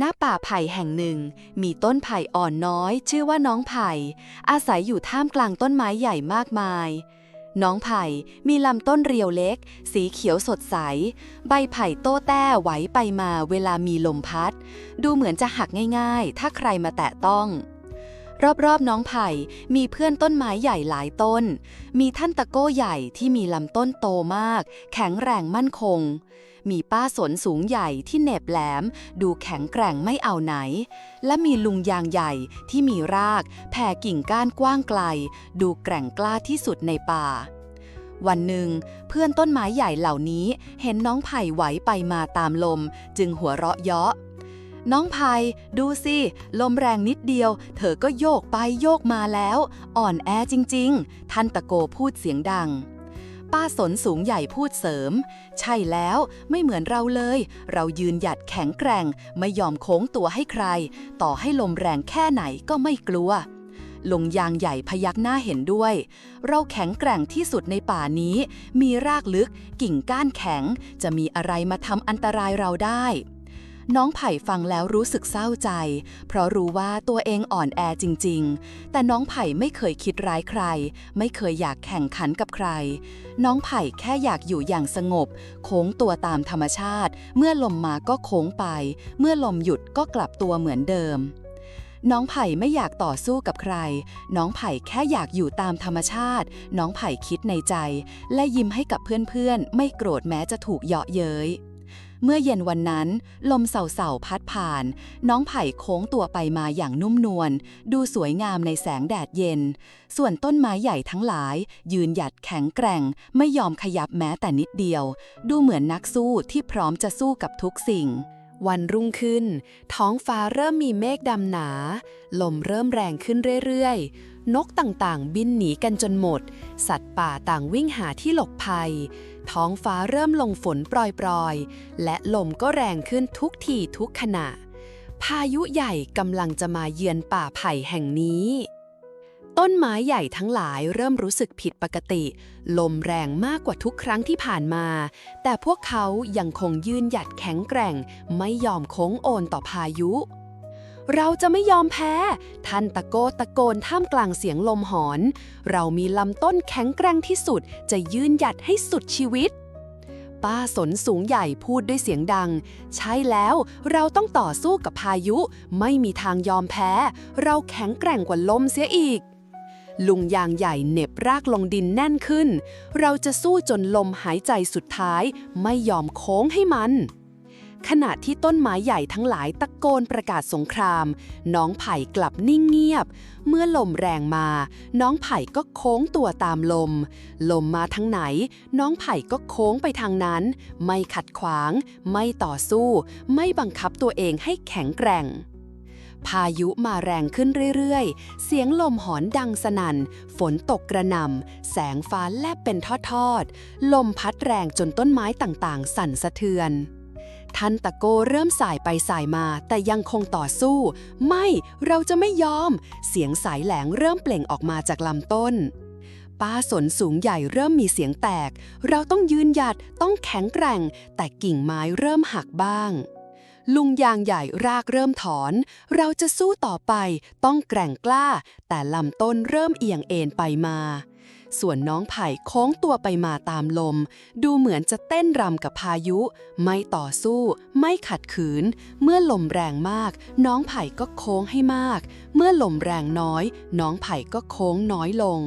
ณป่าไผ่แห่งหนึ่ง มีต้นไผ่อ่อนน้อย ชื่อว่าน้องไผ่ อาศัยอยู่ท่ามกลางต้นไม้ใหญ่มากมาย น้องไผ่มีลำต้นเรียวเล็ก สีเขียวสดใส ใบไผ่โต้แต้ไหวไปมาเวลามีลมพัด ดูเหมือนจะหักง่ายๆ ถ้าใครมาแตะต้อง รอบๆน้องไผ่มีเพื่อนต้นไม้ใหญ่หลายต้น มีท่านตะโก้ใหญ่ที่มีลำต้นโตมาก แข็งแรงมั่นคง มีป้าสนสูงใหญ่ที่เหน็บแหลม ดูแข็งแกร่งไม่เอาไหน และมีลุงยางใหญ่ที่มีราก แผ่กิ่งก้านกว้างไกล ดูแกร่งกล้าที่สุดในป่าวันหนึ่ง เพื่อนต้นไม้ใหญ่เหล่านี้เห็นน้องไผ่ไหวไปมาตามลม จึงหัวเราะเยาะ น้องไผ่ดูสิ ลมแรงนิดเดียว เธอก็โยกไปโยกมาแล้ว อ่อนแอจริง ๆ ท่านตะโกพูดเสียงดัง ป้าสนสูงใหญ่พูดเสริม ใช่แล้วไม่เหมือนเราเลย เรายืนหยัดแข็งแกร่ง ไม่ยอมโค้งตัวให้ใคร ต่อให้ลมแรงแค่ไหนก็ไม่กลัวลงยางใหญ่พยักหน้าเห็นด้วย เราแข็งแกร่งที่สุดในป่านี้ มีรากลึก กิ่งก้านแข็ง จะมีอะไรมาทำอันตรายเราได้ น้องไผ่ฟังแล้วรู้สึกเศร้าใจ เพราะรู้ว่าตัวเองอ่อนแอจริง ๆ แต่น้องไผ่ไม่เคยคิดร้ายใคร ไม่เคยอยากแข่งขันกับใคร น้องไผ่แค่อยากอยู่อย่างสงบ โค้งตัวตามธรรมชาติ เมื่อลมมาก็โค้งไป เมื่อลมหยุดก็กลับตัวเหมือนเดิมน้องไผ่ไม่อยากต่อสู้กับใคร น้องไผ่แค่อยากอยู่ตามธรรมชาติ น้องไผ่คิดในใจ และยิ้มให้กับเพื่อนๆ ไม่โกรธแม้จะถูกเยาะเย้ย เมื่อเย็นวันนั้น ลมเสาๆพัดผ่าน น้องไผ่โค้งตัวไปมาอย่างนุ่มนวล ดูสวยงามในแสงแดดเย็น ส่วนต้นไม้ใหญ่ทั้งหลาย ยืนหยัดแข็งแกร่ง ไม่ยอมขยับแม้แต่นิดเดียว ดูเหมือนนักสู้ที่พร้อมจะสู้กับทุกสิ่ง วันรุ่งขึ้น ท้องฟ้าเริ่มมีเมฆดำหนา ลมเริ่มแรงขึ้นเรื่อยๆ นกต่างๆ บินหนีกันจนหมด สัตว์ป่าต่างวิ่งหาที่หลบภัย ท้องฟ้าเริ่มลงฝนปรอยๆ และลมก็แรงขึ้นทุกทีทุกขณะ พายุใหญ่กำลังจะมาเยือนป่าไผ่แห่งนี้ ต้นไม้ใหญ่ทั้งหลายเริ่มรู้สึกผิดปกติ ลมแรงมากกว่าทุกครั้งที่ผ่านมา แต่พวกเขายังคงยืนหยัดแข็งแกร่ง ไม่ยอมโค้งโอนต่อพายุ เราจะไม่ยอมแพ้ ท่านตะโกตะโกนท่ามกลางเสียงลมหอน เรามีลำต้นแข็งแกร่งที่สุด จะยืนหยัดให้สุดชีวิต ป้าสนสูงใหญ่พูดด้วยเสียงดัง ใช่แล้วเราต้องต่อสู้กับพายุ ไม่มีทางยอมแพ้ เราแข็งแกร่งกว่าลมเสียอีก ลุงยางใหญ่เหน็บรากลงดินแน่นขึ้น เราจะสู้จนลมหายใจสุดท้ายไม่ยอมโค้งให้มัน ขณะที่ต้นไม้ใหญ่ทั้งหลายตะโกนประกาศสงคราม น้องไผ่กลับนิ่งเงียบ เมื่อลมแรงมา น้องไผ่ก็โค้งตัวตามลม ลมมาทางไหน น้องไผ่ก็โค้งไปทางนั้น ไม่ขัดขวาง ไม่ต่อสู้ ไม่บังคับตัวเองให้แข็งแกร่ง พายุมาแรงขึ้นเรื่อยๆ เสียงลมหอนดังสนัน่น ฝนตกกระหน่ำ แสงฟ้าแลบเป็นทอดๆ ลมพัดแรงจนต้นไม้ต่างๆ สั่นสะเทือนท่านตะโกเริ่มสายไปสายมา แต่ยังคงต่อสู้ ไม่ เราจะไม่ยอม เสียงสายแหลงเริ่มเปล่งออกมาจากลำต้น ป้าสนสูงใหญ่เริ่มมีเสียงแตก เราต้องยืนหยัด ต้องแข็งแกร่ง แต่กิ่งไม้เริ่มหักบ้าง ลุงยางใหญ่รากเริ่มถอน เราจะสู้ต่อไปต้องแกร่งกล้า แต่ลำต้นเริ่มเอียงเอ็นไปมา ส่วนน้องไผ่โค้งตัวไปมาตามลม ดูเหมือนจะเต้นรำกับพายุ ไม่ต่อสู้ ไม่ขัดขืน เมื่อลมแรงมาก น้องไผ่ก็โค้งให้มาก เมื่อลมแรงน้อย น้องไผ่ก็โค้งน้อยลง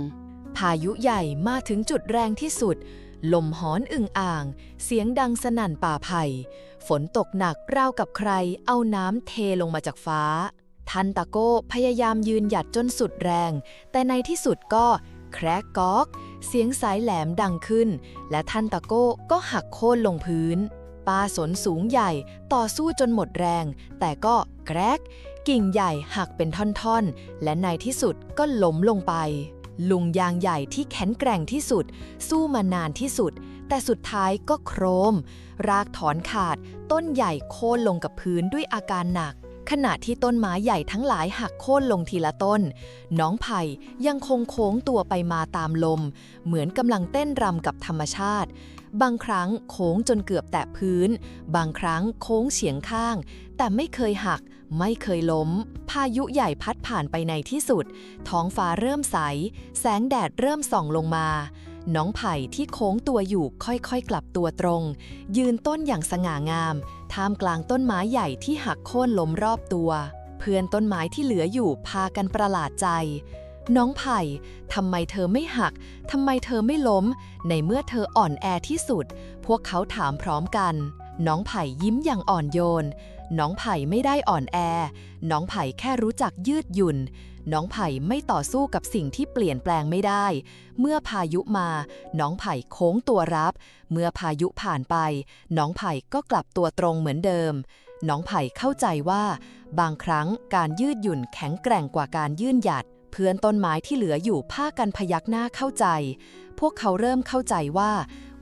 พายุใหญ่มาถึงจุดแรงที่สุด ลมหอนอึ่งอ่าง เสียงดังสนั่นป่าไผ่ ฝนตกหนักราวกับใคร เอาน้ำเทลงมาจากฟ้า ทันตะโก้พยายามยืนหยัดจนสุดแรง แต่ในที่สุดก็แครกก๊อก เสียงสายแหลมดังขึ้น และทันตะโก้ก็หักโค่นลงพื้นปาสนสูงใหญ่ต่อสู้จนหมดแรง แต่ก็แกรก กิ่งใหญ่หักเป็นท่อนๆ และในที่สุดก็ล้มลงไป ลุงยางใหญ่ที่แข็งแกร่งที่สุด สู้มานานที่สุด แต่สุดท้ายก็โครม รากถอนขาด ต้นใหญ่โค่นลงกับพื้นด้วยอาการหนัก ขณะที่ต้นไม้ใหญ่ทั้งหลายหักโค่นลงทีละต้น น้องไผ่ยังคงโค้งตัวไปมาตามลม เหมือนกำลังเต้นรำกับธรรมชาติ บางครั้งโค้งจนเกือบแตะพื้น บางครั้งโค้งเฉียงข้าง แต่ไม่เคยหัก ไม่เคยล้ม พายุใหญ่พัดผ่านไปในที่สุด ท้องฟ้าเริ่มใส แสงแดดเริ่มส่องลงมา น้องไผ่ที่โค้งตัวอยู่ค่อยๆ กลับตัวตรง ยืนต้นอย่างสง่างาม ท่ามกลางต้นไม้ใหญ่ที่หักโค่นล้มรอบตัว เพื่อนต้นไม้ที่เหลืออยู่พากันประหลาดใจ น้องไผ่ทำไมเธอไม่หัก ทำไมเธอไม่ล้ม ในเมื่อเธออ่อนแอที่สุด พวกเขาถามพร้อมกัน น้องไผ่ยิ้มอย่างอ่อนโยน น้องไผ่ไม่ได้อ่อนแอ น้องไผ่แค่รู้จักยืดหยุ่น น้องไผ่ไม่ต่อสู้กับสิ่งที่เปลี่ยนแปลงไม่ได้ เมื่อพายุมา น้องไผ่โค้งตัวรับ เมื่อพายุผ่านไป น้องไผ่ก็กลับตัวตรงเหมือนเดิมน้องไผ่เข้าใจว่า บางครั้งการยืดหยุ่นแข็งแกร่งกว่าการยื่นหยัด เพื่อนต้นไม้ที่เหลืออยู่พากันพยักหน้าเข้าใจ พวกเขาเริ่มเข้าใจว่า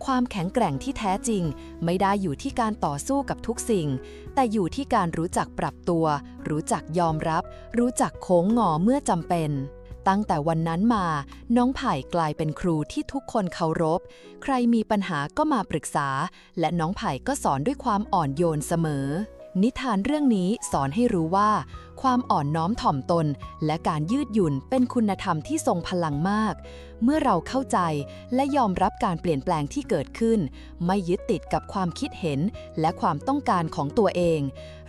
ความแข็งแกร่งที่แท้จริง ไม่ได้อยู่ที่การต่อสู้กับทุกสิ่ง แต่อยู่ที่การรู้จักปรับตัว รู้จักยอมรับ รู้จักโค้งงอเมื่อจำเป็นตั้งแต่วันนั้นมา น้องไผ่กลายเป็นครูที่ทุกคนเคารพ ใครมีปัญหาก็มาปรึกษา และน้องไผ่ก็สอนด้วยความอ่อนโยนเสมอ นิทานเรื่องนี้สอนให้รู้ว่า ความอ่อนน้อมถ่อมตน และการยืดหยุ่นเป็นคุณธรรมที่ทรงพลังมาก เมื่อเราเข้าใจและยอมรับการเปลี่ยนแปลงที่เกิดขึ้น ไม่ยึดติดกับความคิดเห็นและความต้องการของตัวเอง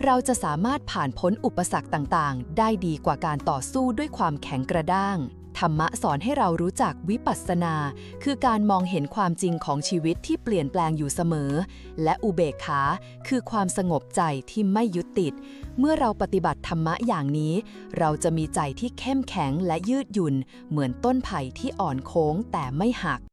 เราจะสามารถผ่านพ้นอุปสรรคต่างๆ ได้ดีกว่าการต่อสู้ด้วยความแข็งกระด้าง ธรรมะสอนให้เรารู้จักวิปัสสนา คือการมองเห็นความจริงของชีวิตที่เปลี่ยนแปลงอยู่เสมอ และอุเบกขา คือความสงบใจที่ไม่ยึดติด เมื่อเราปฏิบัติธรรมะอย่างนี้ เราจะมีใจที่เข้มแข็งและยืดหยุ่น เหมือนต้นไผ่ที่อ่อนโค้งแต่ไม่หัก